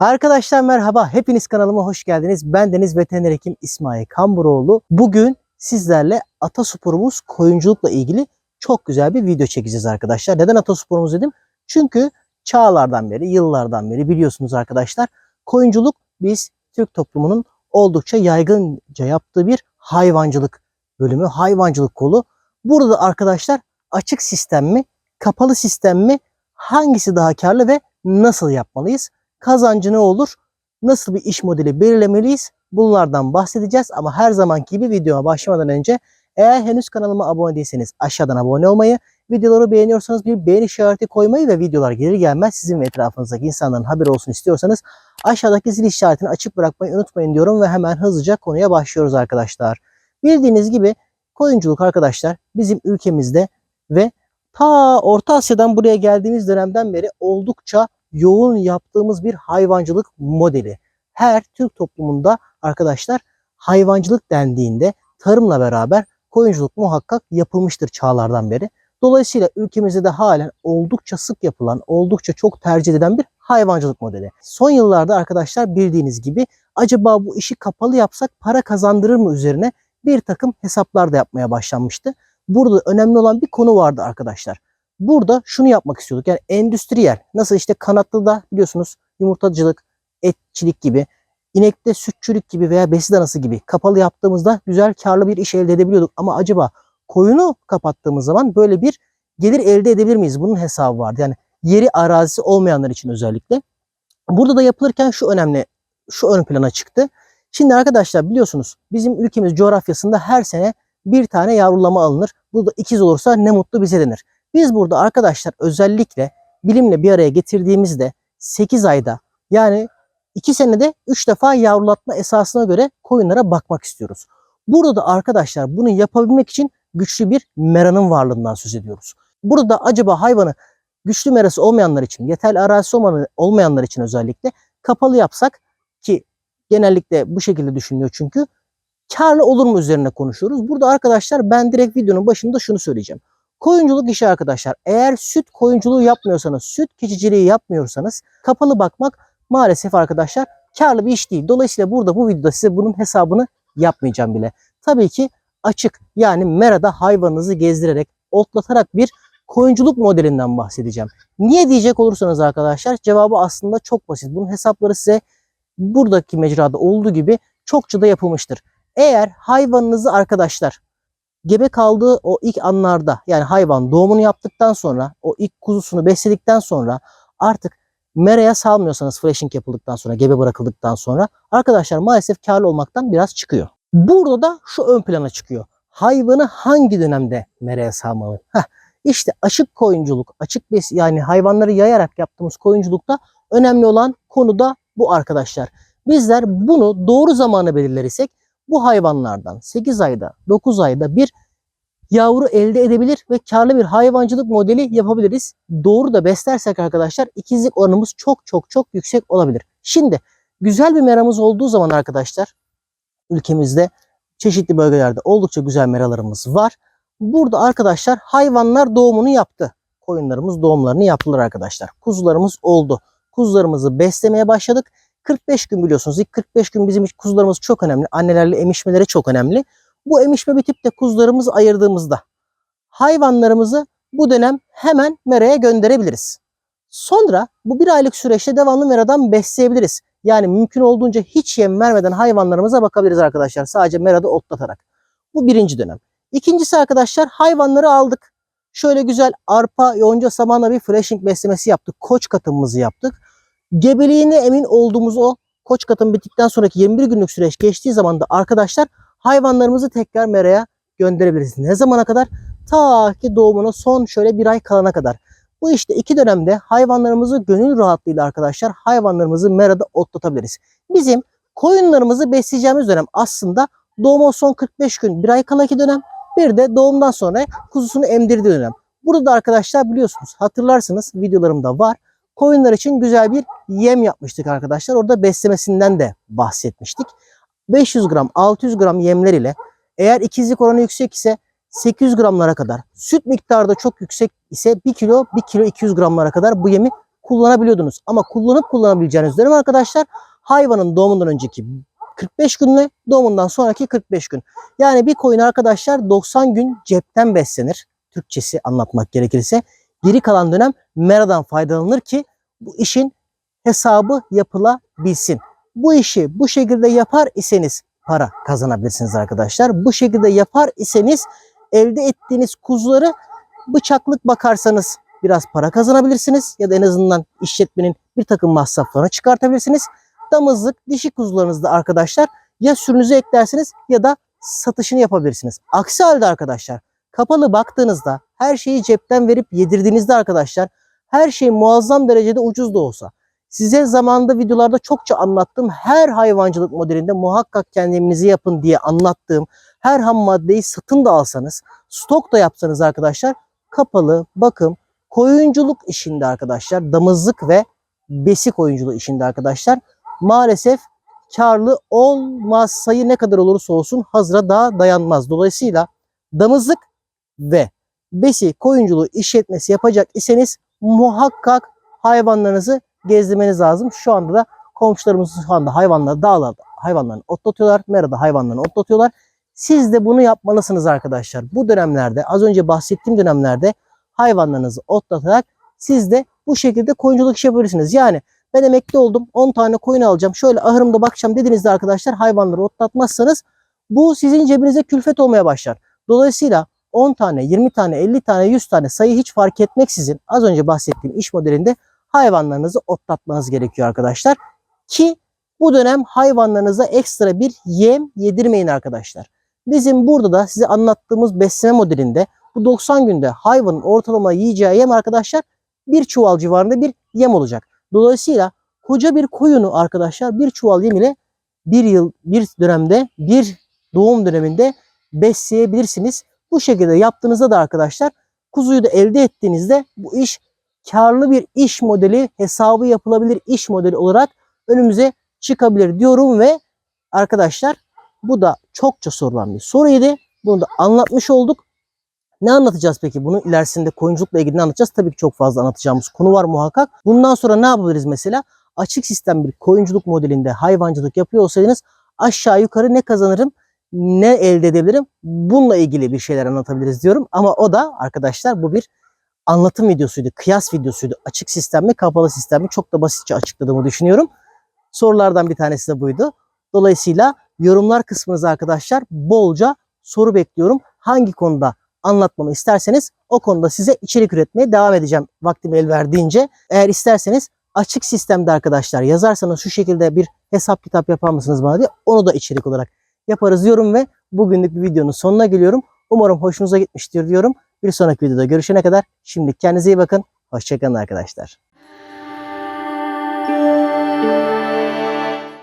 Arkadaşlar merhaba. Hepiniz kanalıma hoş geldiniz. Ben Deniz Veteriner Hekim İsmail Kamburoğlu. Bugün sizlerle atasporumuz koyunculukla ilgili çok güzel bir video çekeceğiz arkadaşlar. Neden atasporumuz dedim? Çünkü çağlardan beri, yıllardan beri biliyorsunuz arkadaşlar koyunculuk biz Türk toplumunun oldukça yaygınca yaptığı bir hayvancılık bölümü, hayvancılık kolu. Burada arkadaşlar açık sistem mi, kapalı sistem mi, hangisi daha karlı ve nasıl yapmalıyız? Kazancı ne olur? Nasıl bir iş modeli belirlemeliyiz? Bunlardan bahsedeceğiz ama her zamanki gibi videoma başlamadan önce eğer henüz kanalıma abone değilseniz aşağıdan abone olmayı, videoları beğeniyorsanız bir beğeni işareti koymayı ve videolar gelir gelmez sizin ve etrafınızdaki insanların haberi olsun istiyorsanız aşağıdaki zil işaretini açık bırakmayı unutmayın diyorum ve hemen hızlıca konuya başlıyoruz arkadaşlar. Bildiğiniz gibi koyunculuk arkadaşlar bizim ülkemizde ve ta Orta Asya'dan buraya geldiğimiz dönemden beri oldukça yoğun yaptığımız bir hayvancılık modeli. Her Türk toplumunda arkadaşlar hayvancılık dendiğinde tarımla beraber koyunculuk muhakkak yapılmıştır çağlardan beri. Dolayısıyla ülkemizde de halen oldukça sık yapılan, oldukça çok tercih edilen bir hayvancılık modeli. Son yıllarda arkadaşlar bildiğiniz gibi acaba bu işi kapalı yapsak para kazandırır mı üzerine bir takım hesaplar da yapmaya başlanmıştı. Burada önemli olan bir konu vardı arkadaşlar. Burada şunu yapmak istiyorduk. Yani endüstriyel nasıl işte kanatlı da biliyorsunuz yumurtacılık, etçilik gibi, inekte sütçülük gibi veya besi danası gibi kapalı yaptığımızda güzel karlı bir iş elde edebiliyorduk. Ama acaba koyunu kapattığımız zaman böyle bir gelir elde edebilir miyiz? Bunun hesabı vardı. Yani yeri arazisi olmayanlar için özellikle. Burada da yapılırken şu önemli, şu ön plana çıktı. Şimdi arkadaşlar biliyorsunuz bizim ülkemiz coğrafyasında her sene bir tane yavrulama alınır. Bu da ikiz olursa ne mutlu bize denir. Biz burada arkadaşlar özellikle bilimle bir araya getirdiğimizde 8 ayda yani 2 senede 3 defa yavrulatma esasına göre koyunlara bakmak istiyoruz. Burada da arkadaşlar bunu yapabilmek için güçlü bir meranın varlığından söz ediyoruz. Burada acaba hayvanı güçlü merası olmayanlar için, yeterli arazisi olmayanlar için özellikle kapalı yapsak ki genellikle bu şekilde düşünülüyor çünkü karlı olur mu üzerine konuşuyoruz. Burada arkadaşlar ben direkt videonun başında şunu söyleyeceğim. Koyunculuk işi arkadaşlar. Eğer süt koyunculuğu yapmıyorsanız, süt keçiciliği yapmıyorsanız kapalı bakmak maalesef arkadaşlar karlı bir iş değil. Dolayısıyla burada bu videoda size bunun hesabını yapmayacağım bile. Tabii ki açık yani merada hayvanınızı gezdirerek, otlatarak bir koyunculuk modelinden bahsedeceğim. Niye diyecek olursanız arkadaşlar cevabı aslında çok basit. Bunun hesapları size buradaki mecrada olduğu gibi çokça da yapılmıştır. Eğer hayvanınızı arkadaşlar gebe kaldığı o ilk anlarda yani hayvan doğumunu yaptıktan sonra o ilk kuzusunu besledikten sonra artık meraya salmıyorsanız flashing yapıldıktan sonra gebe bırakıldıktan sonra arkadaşlar maalesef karlı olmaktan biraz çıkıyor. Burada da şu ön plana çıkıyor. Hayvanı hangi dönemde meraya salmalı? Heh, işte açık koyunculuk, açık bes yani hayvanları yayarak yaptığımız koyunculukta önemli olan konu da bu arkadaşlar. Bizler bunu doğru zamanı belirlersek bu hayvanlardan 8 ayda 9 ayda bir yavru elde edebilir ve karlı bir hayvancılık modeli yapabiliriz. Doğru da beslersek arkadaşlar ikizlik oranımız çok çok çok yüksek olabilir. Şimdi güzel bir meramız olduğu zaman arkadaşlar ülkemizde çeşitli bölgelerde oldukça güzel meralarımız var. Burada arkadaşlar hayvanlar doğumunu yaptı. Koyunlarımız doğumlarını yaptılar arkadaşlar. Kuzularımız oldu. Kuzularımızı beslemeye başladık. 45 gün biliyorsunuz. İlk 45 gün bizim kuzularımız çok önemli. Annelerle emişmeleri çok önemli. Bu emişme bitip de kuzularımızı ayırdığımızda hayvanlarımızı bu dönem hemen meraya gönderebiliriz. Sonra bu bir aylık süreçte devamlı meradan besleyebiliriz. Yani mümkün olduğunca hiç yem vermeden hayvanlarımıza bakabiliriz arkadaşlar. Sadece merada otlatarak. Bu birinci dönem. İkincisi arkadaşlar hayvanları aldık. Şöyle güzel arpa, yonca, samanla bir flashing beslemesi yaptık. Koç katımımızı yaptık. Gebeliğine emin olduğumuz o koç katım bittikten sonraki 21 günlük süreç geçtiği zaman da arkadaşlar hayvanlarımızı tekrar meraya gönderebiliriz. Ne zamana kadar? Ta ki doğumuna son şöyle bir ay kalana kadar. Bu işte iki dönemde hayvanlarımızı gönül rahatlığıyla arkadaşlar hayvanlarımızı merada otlatabiliriz. Bizim koyunlarımızı besleyeceğimiz dönem aslında doğuma son 45 gün bir ay kalaki dönem bir de doğumdan sonra kuzusunu emdirdiği dönem. Burada da arkadaşlar biliyorsunuz hatırlarsınız videolarımda var. Koyunlar için güzel bir yem yapmıştık arkadaşlar. Orada beslemesinden de bahsetmiştik. 500 gram 600 gram yemler ile eğer ikizlik oranı yüksek ise 800 gramlara kadar süt miktarı da çok yüksek ise 1 kilo 1 kilo 200 gramlara kadar bu yemi kullanabiliyordunuz. Ama kullanıp kullanabileceğiniz dönem arkadaşlar hayvanın doğumundan önceki 45 günle doğumundan sonraki 45 gün. Yani bir koyun arkadaşlar 90 gün cepten beslenir. Türkçesi anlatmak gerekirse. Geri kalan dönem meradan faydalanılır ki bu işin hesabı yapılabilsin. Bu işi bu şekilde yapar iseniz para kazanabilirsiniz arkadaşlar. Bu şekilde yapar iseniz elde ettiğiniz kuzuları bıçaklık bakarsanız biraz para kazanabilirsiniz. Ya da en azından işletmenin bir takım masraflarını çıkartabilirsiniz. Damızlık, dişi kuzularınızda arkadaşlar ya sürünüze eklersiniz ya da satışını yapabilirsiniz. Aksi halde arkadaşlar kapalı baktığınızda her şeyi cepten verip yedirdiğinizde arkadaşlar her şey muazzam derecede ucuz da olsa size zamanında videolarda çokça anlattığım her hayvancılık modelinde muhakkak kendinizi yapın diye anlattığım her ham maddeyi satın da alsanız, stok da yapsanız arkadaşlar kapalı bakım koyunculuk işinde arkadaşlar, damızlık ve besi koyunculuğu işinde arkadaşlar maalesef karlı olmaz. Sayı ne kadar olursa olsun hazıra daha dayanmaz. Dolayısıyla damızlık ve besi koyunculuğu işletmesi yapacak iseniz muhakkak hayvanlarınızı gezdirmeniz lazım. Şu anda da komşularımız şu anda hayvanları dağlarda hayvanlarını otlatıyorlar. Merada hayvanlarını otlatıyorlar. Siz de bunu yapmalısınız arkadaşlar. Bu dönemlerde az önce bahsettiğim dönemlerde hayvanlarınızı otlatarak siz de bu şekilde koyunculuk işi yapabilirsiniz. Yani ben emekli oldum 10 tane koyun alacağım şöyle ahırımda bakacağım dediğinizde arkadaşlar hayvanları otlatmazsanız bu sizin cebinize külfet olmaya başlar. Dolayısıyla 10 tane, 20 tane, 50 tane, 100 tane sayı hiç fark etmeksizin az önce bahsettiğim iş modelinde hayvanlarınızı otlatmanız gerekiyor arkadaşlar. Ki bu dönem hayvanlarınıza ekstra bir yem yedirmeyin arkadaşlar. Bizim burada da size anlattığımız besleme modelinde bu 90 günde hayvanın ortalama yiyeceği yem arkadaşlar bir çuval civarında bir yem olacak. Dolayısıyla koca bir koyunu arkadaşlar bir çuval yem ile bir yıl bir dönemde bir doğum döneminde besleyebilirsiniz. Bu şekilde yaptığınızda da arkadaşlar kuzuyu da elde ettiğinizde bu iş karlı bir iş modeli hesabı yapılabilir iş modeli olarak önümüze çıkabilir diyorum ve arkadaşlar bu da çokça sorulan bir soruydu. Bunu da anlatmış olduk. Ne anlatacağız peki? Bunu ilerisinde koyunculukla ilgili ne anlatacağız? Tabii ki çok fazla anlatacağımız konu var muhakkak. Bundan sonra ne yapabiliriz mesela? Açık sistem bir koyunculuk modelinde hayvancılık yapıyor olsaydınız aşağı yukarı ne kazanırım, ne elde edebilirim? Bununla ilgili bir şeyler anlatabiliriz diyorum. Ama o da arkadaşlar bu bir anlatım videosuydu, kıyas videosuydu. Açık sistem mi, kapalı sistem mi? Çok da basitçe açıkladığımı düşünüyorum. Sorulardan bir tanesi de buydu. Dolayısıyla yorumlar kısmınıza arkadaşlar bolca soru bekliyorum. Hangi konuda anlatmamı isterseniz o konuda size içerik üretmeye devam edeceğim vaktim el verdiğince. Eğer isterseniz açık sistemde arkadaşlar yazarsanız şu şekilde bir hesap kitap yapar mısınız bana diye onu da içerik olarak yaparız diyorum ve bugünlük bir videonun sonuna geliyorum. Umarım hoşunuza gitmiştir diyorum. Bir sonraki videoda görüşene kadar şimdi kendinize iyi bakın. Hoşçakalın arkadaşlar.